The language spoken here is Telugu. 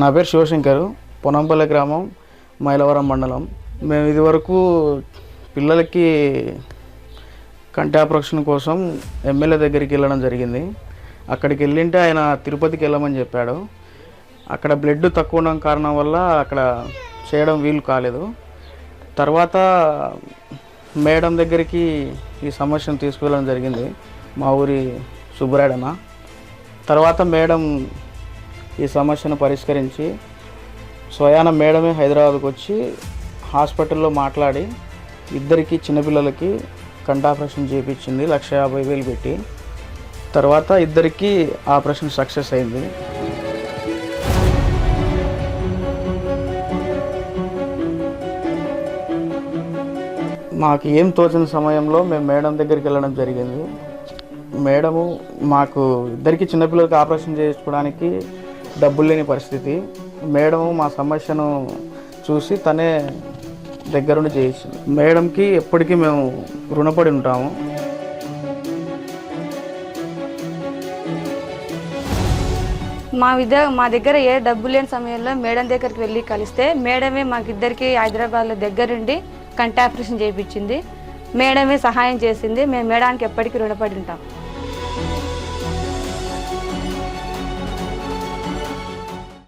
నా పేరు శివశంకర్ పొనంపల్లి గ్రామం మైలవరం మండలం. మేము ఇదివరకు పిల్లలకి కంటి ఆపరేషన్ కోసం ఎమ్మెల్యే దగ్గరికి వెళ్ళడం జరిగింది. అక్కడికి వెళ్ళింటే ఆయన తిరుపతికి వెళ్ళమని చెప్పాడు. అక్కడ బ్లడ్ తక్కువ ఉండడం కారణం వల్ల అక్కడ చేయడం వీలు కాలేదు. తర్వాత మేడం దగ్గరికి ఈ సమస్యను తీసుకువెళ్ళడం జరిగింది. మా ఊరి సుబ్బరాడన తర్వాత మేడం ఈ సమస్యను పరిష్కరించి స్వయాన మేడమే హైదరాబాద్కు వచ్చి హాస్పిటల్లో మాట్లాడి ఇద్దరికి చిన్నపిల్లలకి కంటి ఆపరేషన్ చేయించింది లక్ష యాభై వేలు పెట్టి. తర్వాత ఇద్దరికి ఆపరేషన్ సక్సెస్ అయింది. మాకు ఏం తోచిన సమయంలో మేము మేడం దగ్గరికి వెళ్ళడం జరిగింది. మేడము మాకు ఇద్దరికి చిన్నపిల్లలకి ఆపరేషన్ చేసుకోవడానికి డబ్బులు లేని పరిస్థితి. మేడం మా సమస్యను చూసి తనే దగ్గరుండి చేయించింది. మేడంకి ఎప్పటికీ మేము రుణపడి ఉంటాము. మా విద్య మా దగ్గర ఏ డబ్బు లేని సమయంలో మేడం దగ్గరికి వెళ్ళి కలిస్తే మేడమే మాకిద్దరికి హైదరాబాద్లో దగ్గరుండి కంటి ఆపరేషన్ చేయించింది. మేడమే సహాయం చేసింది. మేము మేడానికి ఎప్పటికీ రుణపడి ఉంటాం.